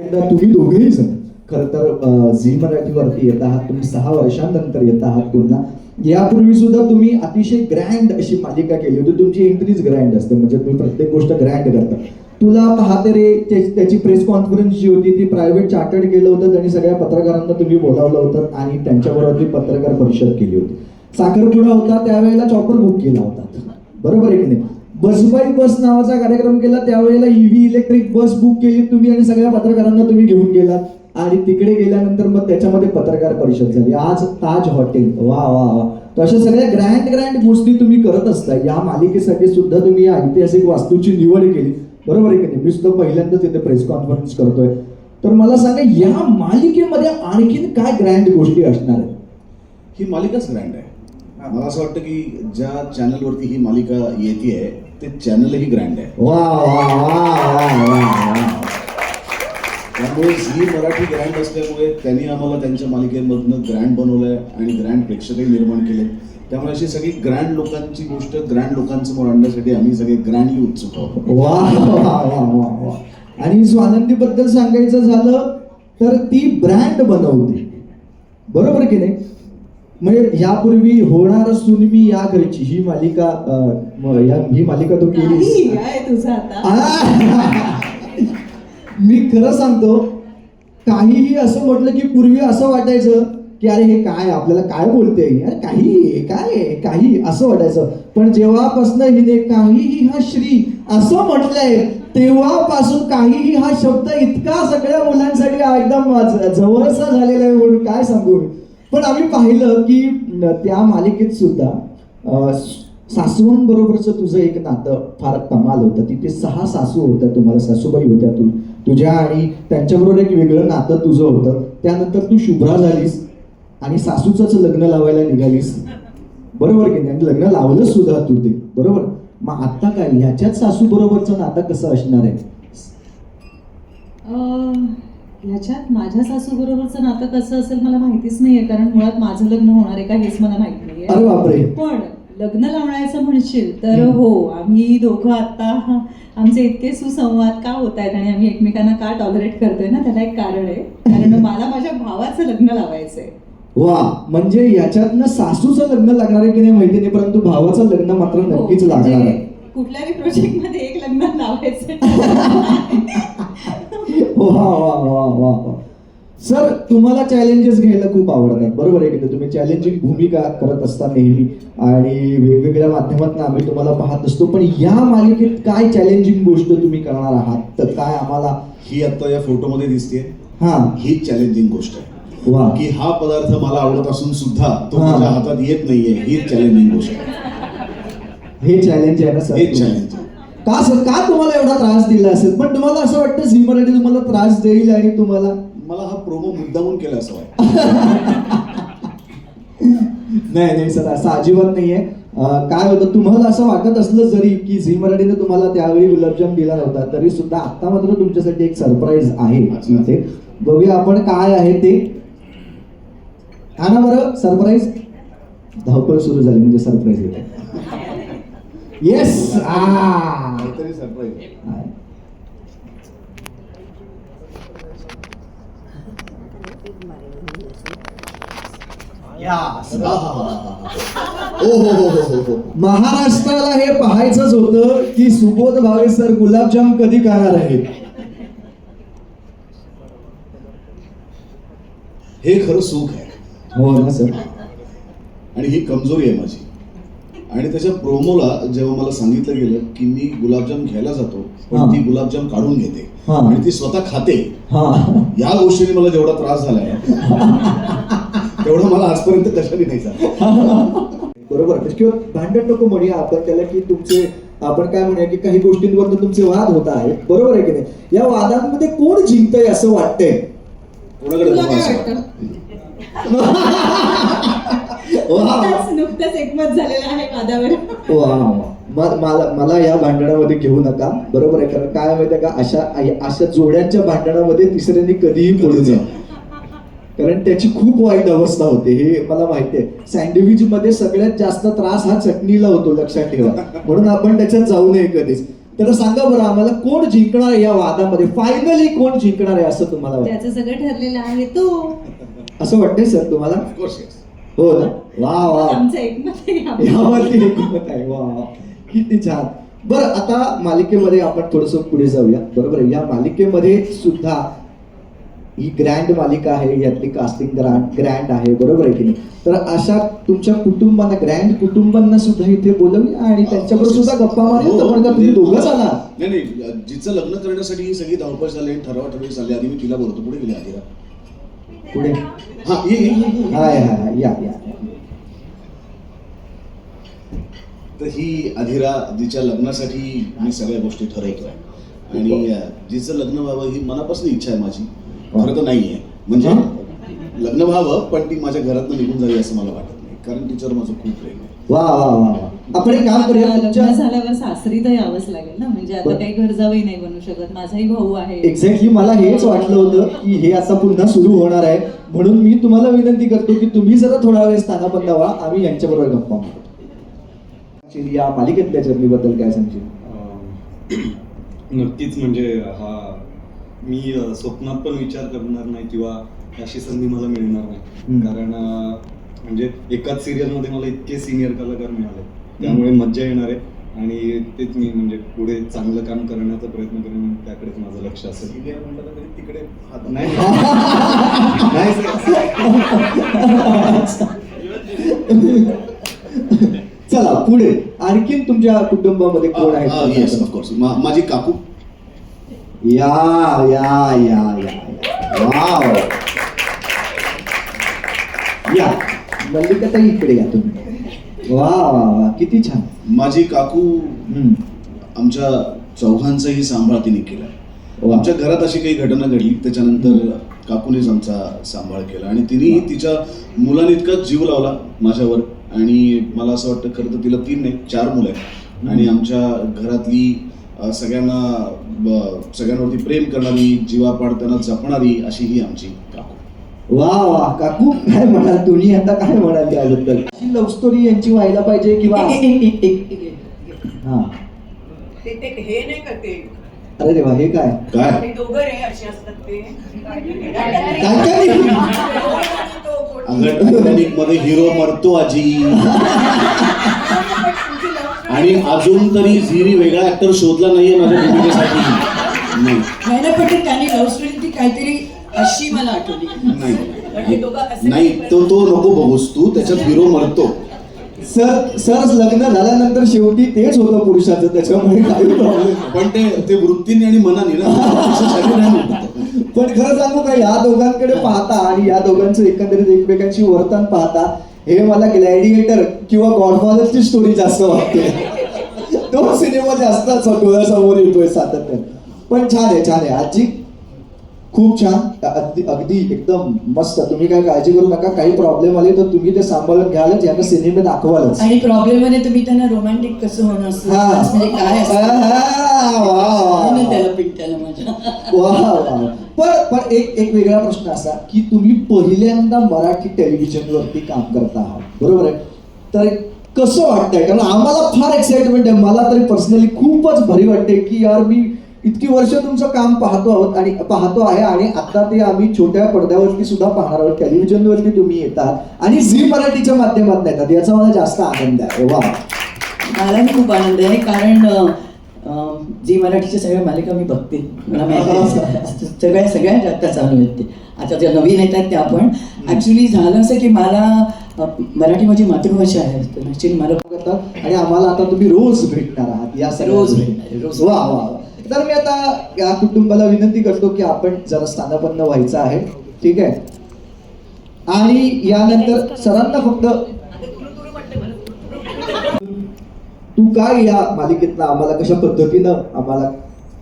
तुम्ही दोघेही जण खर तर झी मराठीवरती येत आहात तुम्ही सहा वर्षांनंतर येत आहात पुन्हा. यापूर्वी सुद्धा तुम्ही अतिशय ग्रँड अशी मालिका केली होती तुमची एंट्रीज ग्रँड असते म्हणजे तुम्ही प्रत्येक गोष्ट ग्रँड करता. तुला पाहते रे त्याची प्रेस कॉन्फरन्स जी होती ती प्रायव्हेट चार्टर्ड केलं होतं त्यांनी सगळ्या पत्रकारांना तुम्ही बोलावलं होतं आणि त्यांच्याबरोबर ती पत्रकार परिषद केली होती. साखरपुडा होता त्यावेळेला चॉपर बुक केला होता. बरोबर आहे की नाही? बसबाई बस नावाचा कार्यक्रम केला त्यावेळेला ईव्ही इलेक्ट्रिक बस बुक केली तुम्ही आणि सगळ्या पत्रकारांना तुम्ही घेऊन गेला आणि तिकडे गेल्यानंतर मग त्याच्यामध्ये पत्रकार परिषद झाली. आज ताज हॉटेल. वा वा वा. तर अशा सगळ्या ग्रँड ग्रँड गोष्टी तुम्ही करत असता या मालिकेसाठी सुद्धा तुम्ही ऐतिहासिक वास्तूची निवड केली. बरोबर आहे की नाही? मी सुद्धा पहिल्यांदाच इथे प्रेस कॉन्फरन्स करतोय. तर मला सांगा या मालिकेमध्ये आणखीन काय ग्रँड गोष्टी असणार आहेत? ही मालिकाच ग्रँड आहे. मला असं वाटतं की ज्या चॅनलवरती ही मालिका येते आहे ते चॅनलही ग्रँड आहे. वा वा वा वा त्यामुळे ही मराठी ग्रँड असल्यामुळे त्यांनी आम्हाला त्यांच्या मालिकेमधनं ग्रँड बनवलंय आणि ग्रँड प्रेक्षकही निर्माण केले त्यामुळे अशी सगळी ग्रँड लोकांची गोष्ट ग्रँड लोकांसमोर आणण्यासाठी आम्ही सगळे ग्रँडली उत्सुक आहोत. वा वा वा वा वा. आणि स्वानंदीबद्दल सांगायचं झालं तर ती ब्रँड बनवते. बरोबर की नाही? म्हणजे यापूर्वी होणार सुनमी या घरची ही मालिका अं, म- या ही मालिका तो केली काय तुझं आता मी खरं सांगतो काहीही असं म्हटलं की पूर्वी असं वाटायचं की अरे हे काय आपल्याला काय बोलते अरे काही काय आहे? काही असं वाटायचं पण जेव्हापासनं हिने काहीही हा श्री असं म्हटलंय तेव्हापासून काहीही हा शब्द इतका सगळ्या मुलांसाठी एकदम ज- जवळचा झालेला आहे म्हणून काय सांगू मी. पण आम्ही पाहिलं की त्या मालिकेत सुद्धा अं, तुझं एक नातं फार कमाल होतं. तिथे सहा सासू होत्या तुम्हाला सासूबाई होत्या तू तुझ्या आणि त्यांच्याबरोबर एक वेगळं नातं तुझं होतं. त्यानंतर तू शुभ्रा झालीस आणि सासूचंच लग्न लावायला निघालीस. बरोबर की नाही? लग्न लावलं सुद्धा तू ते. बरोबर? मग आता काय? ह्याच्यात सासू बरोबरचं नातं कसं असणार आहे? ह्याच्यात माझ्या सासू बरोबरचं नातं कसं असेल मला माहितीच नाहीये कारण मुळात माझं लग्न होणार आहे का हेच मला माहीत अरे नाहीये बापरे. पण लग्न लावण्याचं म्हणशील तर हो आम्ही दोघं आता आमचे इतके सुसंवाद का होत आहेत आणि आम्ही एकमेकांना का टॉलरेट करतोय ना त्याला एक कारण आहे. कारण मला माझ्या भावाचं लग्न लावायचंय. वा म्हणजे ह्याच्यातनं सासूचं लग्न लागणार आहे की नाही माहिती नाही परंतु भावाचं लग्न मात्र हो, नक्कीच म्हणजे लागणार आहे. कुठल्याही प्रोजेक्टमध्ये एक लग्न लावायचंय वा वा वा वा वा सर तुम्हाला चॅलेंजेस घ्यायला खूप आवडतात. बरोबर आहे की? तुम्ही चॅलेंजिंग भूमिका करत असता नेहमी आणि वेगवेगळ्या माध्यमातून आम्ही तुम्हाला पाहत असतो. पण या मालिकेत काय चॅलेंजिंग गोष्ट तुम्ही करणार आहात? तर काय आम्हाला ही आता या फोटोमध्ये दिसते हा. ही चॅलेंजिंग गोष्ट आहे. वा. की हा पदार्थ मला आवडत असून सुद्धा तो हा. माझ्या हातात येत नाहीये. ही चॅलेंजिंग गोष्ट आहे. हे चॅलेंज आहे ना सर हेच चॅलेंज का सर का तुम्हाला एवढा त्रास असेल. पण तुम्हाला असं वाटतं झी मराठी तुम्हाला त्रास देईल आणि तुम्हाला मला हा प्रोमो मुद्दामून केला असं नाही नाही सर असं अजिबात नाहीये. काय होतं तुम्हाला असं वाटत असलं जरी की झी मराठीने तुम्हाला त्यावेळी गुलाबजाम दिला नव्हता तरी सुद्धा आता मात्र तुमच्यासाठी एक सरप्राईज आहे. इथे. बघूया आपण काय आहे ते. हा ना बरं सरप्राईज धावपळ सुरू झाली म्हणजे सरप्राईज येते. येस आ! काहीतरी सरप्राईज ओ हो हो हो हो हो महाराष्ट्राला हे पाहायचंच होतं की सुबोध भावे सर गुलाबजाम कधी करणार आहेत? हे खरं सुख आहे. हो ना सर? आणि ही कमजोरी आहे माझी. आणि त्याच्या प्रोमोला जेव्हा मला सांगितलं गेलं की मी गुलाबजाम घ्यायला जातो. पण ती गुलाबजाम काढून घेते. आणि ती स्वतः खाते. हा. या गोष्टीने मला जेवढा त्रास झालाय तेवढा मला आजपर्यंत कशाने नाही झाला बरोबर किंवा भांडण नको म्हणूया आपण त्याला की तुमचे आपण काय म्हणूया की काही गोष्टींवर तुमचे वाद होत आहेत. बरोबर आहे की नाही? या वादांमध्ये कोण जिंकतंय असं वाटतंय? कोणाकडे. नुकतंच नुकतंच एकमत झालेलं आहे वादावर. मला मला या भांडणामध्ये घेऊ नका बरोबर आहे? कारण काय माहितीये का अशा अशा जोड्यांच्या भांडणामध्ये तिसऱ्यांनी कधीही पडू नये. कारण त्याची खूप वाईट अवस्था होते हे मला माहिती आहे सँडविच मध्ये सगळ्यात जास्त त्रास हा चटणीला होतो लक्षात ठेवा. म्हणून आपण त्याच्यात जाऊ नये कधीच. तर सांगा बरं आम्हाला कोण जिंकणार आहे या वादामध्ये? फायनली कोण जिंकणार आहे असं तुम्हाला वाटतं? त्याचं सगळं ठरलेलं आहे तो. असं वाटतंय सर तुम्हाला? हो ना? वा वा. आमचं एकमत आहे यावर. यावरती एकमत आहे. वा वा. किती छान बरं आता मालिकेमध्ये आपण थोडस पुढे जाऊया. बरोबर या मालिकेमध्ये सुद्धा ही ग्रँड मालिका आहे यातली कास्टिंग ग्रँड ग्रँड आहे बरोबर आहे की नाही? तर अशा तुमच्या कुटुंबांना ग्रँड कुटुंबांना सुद्धा इथे बोलवूया आणि त्यांच्याबरोबर सुद्धा गप्पा मारूया. हो, तर तुम्ही दोघं जाणार. नाही नाही जिचं लग्न करण्यासाठी ही सगळी धावपळ झाली आणि ठरावाठरवी झाली. आधी मी तिला बोलतो. पुढे गेली आधीरा पुढे. हा हाय हाय, या या या. तर ही अधिरा तिच्या लग्नासाठी मी सगळ्या गोष्टी ठरवतोय. आणि जिचं लग्न व्हावं ही मनापासून इच्छा आहे माझी. खरं तर नाही आहे म्हणजे हा? लग्न व्हावं पण ती माझ्या घरातनं निघून जावी असं मला वाटत नाही. कारण तिच्यावर माझं खूप प्रेम आहे. वा वा वा. आपण एक काम करूया लग्न झाल्यावर सासरी तर यावंच लागेल ना? म्हणजे आता. काही घर जावई नाही बनू शकत. माझाही भाऊ आहे. एक्झॅक्टली मला हेच वाटलं होतं की हे आता पुन्हा सुरू होणार आहे. म्हणून मी तुम्हाला विनंती करतो की तुम्ही जरा थोडा वेळ स्थानापन्न व्हा. आम्ही यांच्याबरोबर गप्पा मारू. Actually या मालिकेतल्या जर्नीबद्दल काय सांगशील? नक्कीच म्हणजे हा मी स्वप्नात पण विचार करणार नाही किंवा अशी संधी मला मिळणार नाही. कारण म्हणजे एकाच सिरियलमध्ये मला इतके सिनियर कलाकार मिळाले. त्यामुळे मज्जा येणार आहे. आणि तेच मी म्हणजे पुढे चांगलं काम करण्याचा प्रयत्न करेन त्याकडेच माझं लक्ष असेल. तिकडे नाही. चला पुढे. आणखीन तुमच्या कुटुंबामध्ये कोण येस ऑफकोर्स माझी काकू. या या या या वाव या. मल्लिकाताई इकडे या तुम्ही. वा वा वा किती छान. माझी काकू. आमच्या चौघांचाही सांभाळ तिने केला. आमच्या घरात अशी काही घटना घडली त्याच्यानंतर काकूनेच आमचा सांभाळ केला. आणि तिने तिच्या मुलाने इतका जीव लावला माझ्यावर. आणि मला असं वाटतं खरं तर तिला तीन नाही चार मुलं आहेत. आणि आमच्या घरातली सगळ्यांना सगळ्यांवरती प्रेम करणारी जीवापाड त्यांना जपणारी अशी ही आमची काकू. वा वा. काकू काय म्हणाल तुम्ही? आता काय म्हणाल त्याबद्दल अशी लव्ह स्टोरी यांची व्हायला पाहिजे किंवा हा. ते ते हे नाही करते अरे देवा हे काय? काय? दोघं रे असे असतात ते. काय काय? अगं टायटॅनिकमध्ये हिरो मरतो आजी. आणि अजून तरी झिरी वेगळा ऍक्टर शोधला नाहीये माझ्या भूमिकेसाठी. नाही. नाही ना पण ते त्याने लव्ह स्टोरी ती काहीतरी अशी मला आठवली. पण हे दोघं नाही असे नाही तो तो नको बघूस तू. त्याच्यात हिरो मरतो. सर सर लग्न झाल्यानंतर शेवटी तेच होतं पुरुषाचं. त्याच्यामुळे काही प्रॉब्लेम पण ते ते वृत्तीने आणि मनाने ना. शरीराने. पण खरं सांगू का या दोघांकडे पाहता आणि या दोघांचं एकंदरीत एकमेकांची वर्तन पाहता हे मला ग्लॅडिएटर किंवा गॉडफादरची स्टोरी जास्त वाटते. तो सिनेमा जास्त डोळ्यासमोर येतोय सातत्याने. पण छान आहे छान आहे. आजी खूप छान. अगदी अगदी एकदम मस्त. तुम्ही काय काळजी करू नका. काही प्रॉब्लेम आले तर तुम्ही ते सांभाळून घ्यालच. यांना सिनेमे दाखवालच. आणि प्रॉब्लेममध्ये तुम्ही त्यांना रोमॅन्टिक कसं होणं असतं हा. म्हणजे काय त्याला पिंट्याला माझ्या वा पण पण एक एक वेगळा प्रश्न असा की तुम्ही पहिल्यांदा मराठी टेलिव्हिजनवरती काम करता आहात. बरोबर आहे? तर कसं वाटतंय? कारण आम्हाला फार एक्साइटमेंट आहे. मला तरी पर्सनली खूपच भारी वाटते की यार मी इतकी वर्ष तुमचं काम पाहतो आहोत आणि पाहतो आहे आणि आता ते आम्ही छोट्या पडद्यावरती सुद्धा पाहणार आहोत. टेलिव्हिजनवरती तुम्ही येतात आणि झी मराठीच्या माध्यमातून येतात. याचा मला जास्त आनंद आहे. वा. मलाही खूप आनंद आहे. कारण जी मराठीच्या सगळ्या मालिका मी बघते. मला माहिती सगळ्या सगळ्या आता चालू आहेत ते. आता ज्या नवीन येत आहेत त्या पण. ऍक्च्युली झालं असं की मला मराठी माझी मातृभाषा आहे. ऍक्च्युली मला करतात आणि आम्हाला आता तुम्ही रोज भेटणार आहात. या सगळ्या रोज. भेटणार, रोज. वा वा. तर मी आता या कुटुंबाला विनंती करतो की आपण जरा स्थानापन्न व्हायचं आहे. ठीक आहे? आणि यानंतर सरांना फक्त तू काय या मालिकेतनं? आम्हाला कशा पद्धतीनं आम्हाला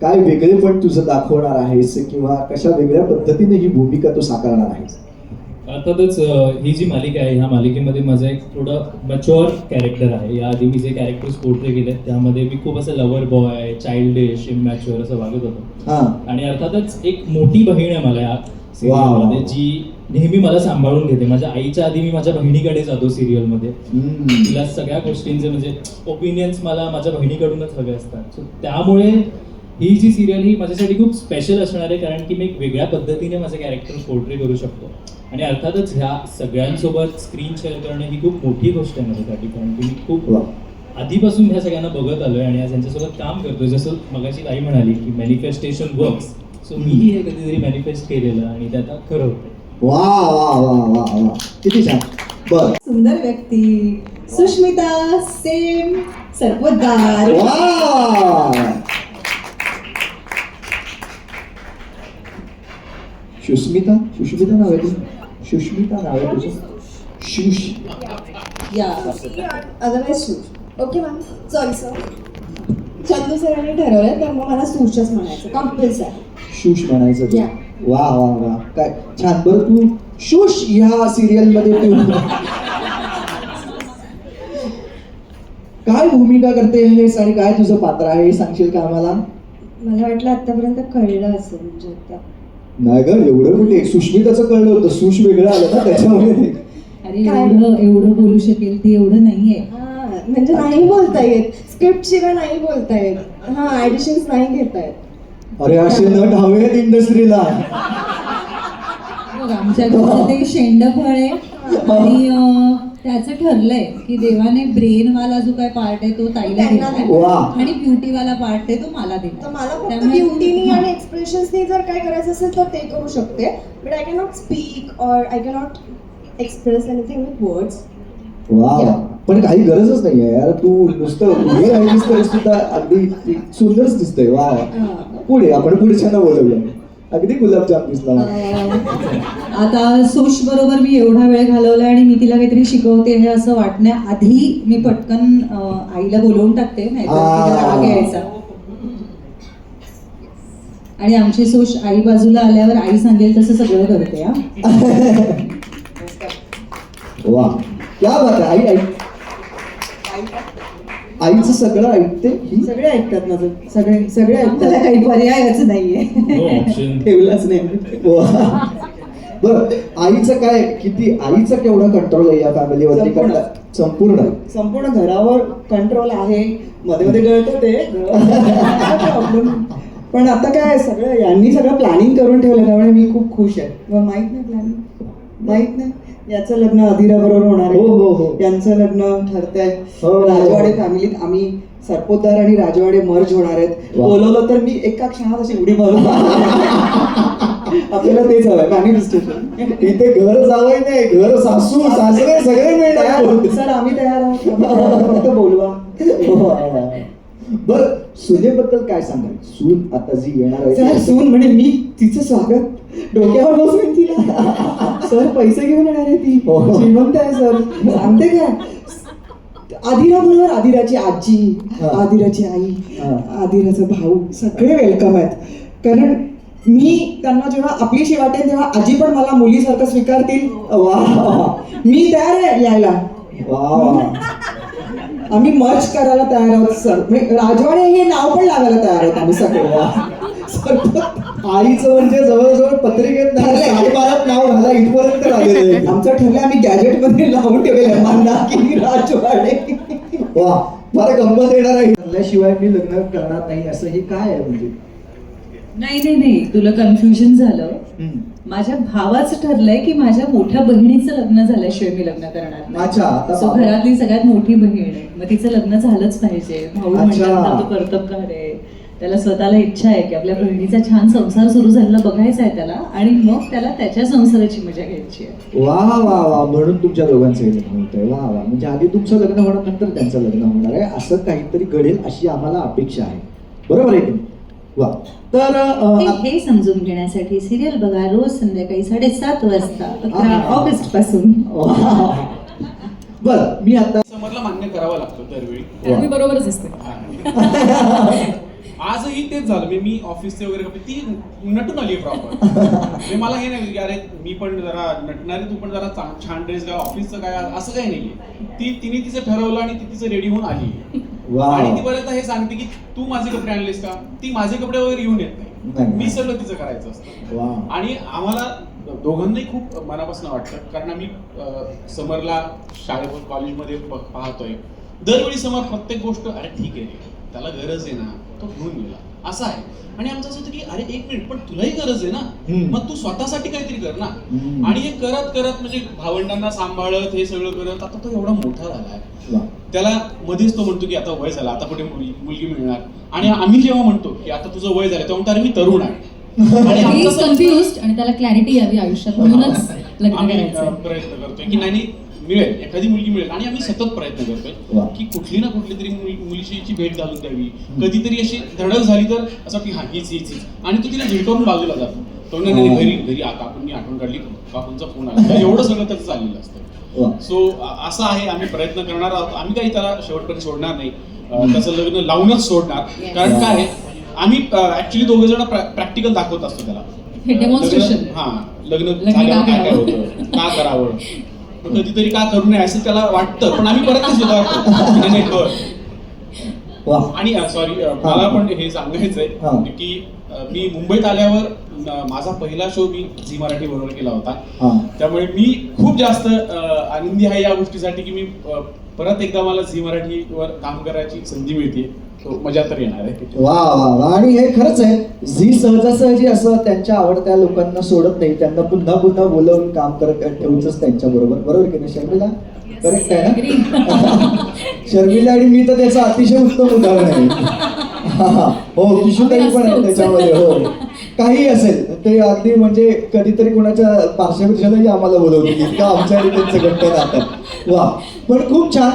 काय वेगळेपण तुझं दाखवणार आहेस किंवा कशा वेगळ्या पद्धतीने ही भूमिका तू साकारणार आहेस? अर्थातच ही जी मालिका आहे ह्या मालिकेमध्ये माझं एक थोडं मच्युअर कॅरेक्टर आहे. याआधी मी जे कॅरेक्टर्स पोर्ट्रे केले त्यामध्ये मी खूप असं लवर बॉय चाइल्डिश इमॅच्युअर असं वागत होतो. हा. आणि अर्थातच एक मोठी बहीण आहे मला या. सिरियलमध्ये जी नेहमी मला सांभाळून घेते. माझ्या आईच्या आधी मी माझ्या बहिणीकडे जातो सिरियलमध्ये. तिला सगळ्या गोष्टींचे म्हणजे ओपिनियन्स मला माझ्या बहिणीकडूनच हवे असतात. सो त्यामुळे ही जी सिरियल ही माझ्यासाठी खूप स्पेशल असणार आहे कारण की मी एक वेगळ्या पद्धतीने माझं कॅरेक्टर पोर्ट्रे करू शकतो. आणि अर्थातच ह्या सगळ्यांसोबत स्क्रीन शेअर करणं ही खूप मोठी गोष्ट आहे माझ्यासाठी कारण की मी खूप वा. आधीपासून ह्या सगळ्यांना बघत आलोय आणि आज यांच्यासोबत काम करतोय. जसं मगाशी ताई म्हणाली की मॅनिफेस्टेशन वर्क्स सो मीही हे कधीतरी मॅनिफेस्ट केलेलं आणि ते आता खरं होतं वा वा वा वा वा किती छान. बर. सुंदर व्यक्ती सुष्मिता सेम सर्वदार वा. सुष्मिता सुष्मिता नाव आहे सुष्मिता नाव आहे तुझं शुश या अदरवाईज सूज okay ma'am sorry sir Chandu सरांनी ठरवलं तर मग मला सूचच म्हणायचं कंपल्सरी शुश म्हणायचं तू. Yeah. वा वा वा काय छान बरं तू शुश ह्या सिरियलमध्ये तू काय भूमिका करते आहेस आणि काय तुझं पात्र आहे हे सांगशील का आम्हाला मला वाटलं आतापर्यंत कळलं असेल म्हणजे आता नाही ग एवढं कुठे सुष्मिताचं कळलं होतं. सुश वेगळं आलं ना त्याच्यामुळे. अरे काय? एवढं एवढं बोलू शकेल ती एवढं नाहीये. हा म्हणजे नाही बोलता येत स्क्रिप्ट शिवाय नाही बोलता येत हा ऍडिशन्स नाही घेता येत अरे असे नट हवेत इंडस्ट्रीला बघ, आमच्या घरचं ते शेंडफळ आहे. आणि अं, त्याचं ठरलंय की देवाने ब्रेन वाला जो काय पार्ट आहे तो ताईला त्यांना दिलाय वा. आणि ब्युटी वाला पार्ट आहे तो मला तर दिला मला फक्त त्यामुळे ब्युटीनी आणि एक्सप्रेशन्सनी जर काय करायचं असेल तर ते करू शकते. But I cannot speak or I cannot express anything with words वा. पण काही गरजच नाहीये यार. तू नुसतं उभी राहिलीस तरी सुद्धा अगदी सुंदरच दिसतंय. वा. पुढे आपण पुढच्या बोलूया अगदी गुलाबजाम दिसला आता सुश बरोबर मी एवढा वेळ घालवला आणि मी तिला काहीतरी शिकवते हे असं वाटण्याआधी मी पटकन अं, आईला बोलवून टाकते नाहीतर तिला आ. राग यायचा. आणि आमची सुश आई बाजूला आल्यावर आई सांगेल तसं सगळं करते हा. वा. क्या बात आहे. आई आई. आईचं सगळं ऐकते ही? सगळे ऐकतात माझं सगळे सगळे ऐकतात? काही पर्यायच नाहीये. नो ऑप्शन ठेवलाच नाही वा. बरं आईचं काय? किती आईचा केवढा कंट्रोल आहे या फॅमिलीवरती संपूर्ण. संपूर्ण. संपूर्ण घरावर कंट्रोल आहे. मध्ये मध्ये गळतं ते. प्रॉब्लेम पण आता काय? सगळं यांनी सगळं प्लॅनिंग करून ठेवलं त्यामुळे मी खूप खुश आहे. माहीत नाही प्लॅनिंग माहीत नाही. याचं लग्न अधिरा बरोबर होणार हो, हो, हो. आहे यांचं लग्न ठरतंय. हो, हो. राजवाडे फॅमिलीत आम्ही सरपोतदार आणि राजवाडे मर्ज होणार आहेत. वा. बोलवलं तर मी एका क्षणात अशी उडी मारून आपल्याला तेच हवंय मॅनिफेस्टेशन इथे घर जावई नाही घर सासू सासरे सगळे मिळणार. सर आम्ही तयार आहोत. फक्त बोलवा. बर सुनेबद्दल काय सांगाल? सून आता जी येणार सर आहे सून म्हणे मी तिचं स्वागत. डोक्यावर बसवेन तिला. सर पैसे घेऊन येणार आहे ती. हो. श्रीमंत आहे सर. सांगते काय आदिरा बरोबर आदिराची आजी. आदिराची आई. आदिराचा भाऊ सगळे वेलकम आहेत. कारण मी त्यांना जेव्हा आपलीशी वाटेल तेव्हा आजी पण मला मुलीसारखं स्वीकारतील. वा. मी तयार आहे यायला. वा. आम्ही मर्च करायला तयार आहोत सर. राजवाडे हे नाव पण लावायला तयार आहोत आम्ही सगळे. आईचं म्हणजे जवळजवळ पत्रिकेत नाही साडेबारात नाव घाला इथपर्यंत आलेलं आहे. आमचं ठरलं आम्ही गॅजेटमध्ये लावून ठेवलेलं मांदा की राजवाडे. वा फार गंमत येणार आहे. म्हणल्याशिवाय मी लग्न करणार नाही असं हे काय आहे म्हणजे? नाही नाही नाही. तुला कन्फ्युजन झालं. माझ्या भावाचं ठरलंय की माझ्या मोठ्या बहिणीचं लग्न झाल्याशिवाय मी लग्न करणार नाही. अच्छा आता. घरातली सगळ्यात मोठी बहीण आहे मग तिचं लग्न झालंच पाहिजे भाऊ अच्छा. म्हणतात ना, तो कर्तबगार आहे त्याला स्वतःला इच्छा आहे की आपल्या बहिणीचा छान संसार सुरू झालेला बघायचा आहे त्याला आणि मग त्याला त्याच्या संसाराची मजा घ्यायची आहे वा वा वा म्हणून तुमच्या दोघांचं लग्न होत आहे वा वा म्हणजे आधी तुमचं लग्न होणार नंतर त्यांचं लग्न होणार आहे असं काहीतरी घडेल अशी आम्हाला अपेक्षा आहे बरोबर आहे की नाही? वा. तर हे- हे समजून घेण्यासाठी सिरियल बघा रोज संध्याकाळी साडेसात वाजता अकरा. ऑगस्टपासून. बरं मी आता समरला मान्य करावा लागतो दरवेळी. बरोबरच असते. आजही तेच झालं. मी मी ऑफिसचे वगैरे ती नटून आली प्रॉपर म्हणजे मला हे नाही अरे मी पण जरा नटणारी तू पण जरा छान ड्रेस घाल. ऑफिसचं काय असं काही नाहीये. ती तिने तिचं ठरवलं आणि ती तिचं रेडी होऊन आली. आणि ती परत हे सांगते की तू माझे कपडे आणलेस का? ती माझे कपडे वगैरे घेऊन येत नाही. मी सगळं तिचं करायचं असतं. आणि आम्हाला दोघांनाही खूप मनापासून वाटतं कारण आम्ही समरला शाळेत कॉलेजमध्ये पाहतोय. दरवेळी समर प्रत्येक गोष्ट अरे ठीक आहे. त्याला गरज आहे ना तो घेऊन गेला. असं आहे. आणि आमचं असं होतं की अरे एक मिनिट पण तुलाही गरज आहे ना. मग तू स्वतःसाठी काहीतरी कर ना. आणि हे करत करत म्हणजे भावंडांना सांभाळत हे सगळं करत आता तो एवढा मोठा झालाय वा. त्याला मध्येच तो म्हणतो की आता वय झालं आता कुठे मुलगी मुलगी मिळणार? आणि आम्ही जेव्हा म्हणतो की आता तुझं वय झालं तेव्हा म्हणतो, अरे मी तरुण आहे. आणि ही त्याला क्लॅरिटी यावी आयुष्यात म्हणूनच प्रयत्न करतोय की नाही नाही, मिळेल एखादी मुलगी मिळेल. आणि आम्ही सतत प्रयत्न. करतोय की कुठली ना कुठली तरी मुली- मुलीची भेट घालून द्यावी. कधीतरी अशी धडक झाली तर असं की हा हीच हीच आणि तो तिला झिडकावून बाजूला जातो. तो नाही, घरी घरी काकूंनी आठवण काढली काकूंचा फोन आला. तर एवढं सगळं त्याचं चाललेलं असतं. सो असं आहे आम्ही प्रयत्न करणार आहोत. आम्ही काही त्याला शेवटपर्यंत सोडणार नाही. त्याचं लग्न लावूनच सोडणार. कारण काय आहे, आम्ही ऍक्च्युली दोघे जण प्रॅक्टिकल दाखवत असतो त्याला. हे. लग्न- हा लग्न काय काय करावं? होतं का करावं? कधीतरी का करू नये असं त्याला वाटतं पण आम्ही परत सुधारतो आणि सॉरी मला पण हे सांगायचंय. की मी मुंबईत आल्यावर माझा पहिला शो मी झी मराठी बरोबर केला होता. त्यामुळे मी खूप जास्त आनंदी आहे या गोष्टीसाठी की मी परत एकदा मला झी मराठीवर काम करायची संधी मिळते मजा तर येणार आहे. वा वा वा. आणि हे खरंच आहे. झी सहजासहजी असं त्यांच्या आवडत्या लोकांना सोडत नाही. त्यांना पुन्हा पुन्हा बोलवून काम करत ठेवूच त्यांच्या बरोबर. बरोबर की नाही शर्मिला? करेक्ट आहे ना? शर्मिला आणि मी तर त्याचं अतिशय उत्तम उदाहरण आहे. हा, किशोरताई पण आहे त्याच्यामध्ये हो. काही असेल ते अगदी म्हणजे कधीतरी कोणाच्या पार्श्वभूषणाही आम्हाला बोलवते इतकं आमच्या आणि त्यांचं घट्ट राहतात वा. पण खूप छान.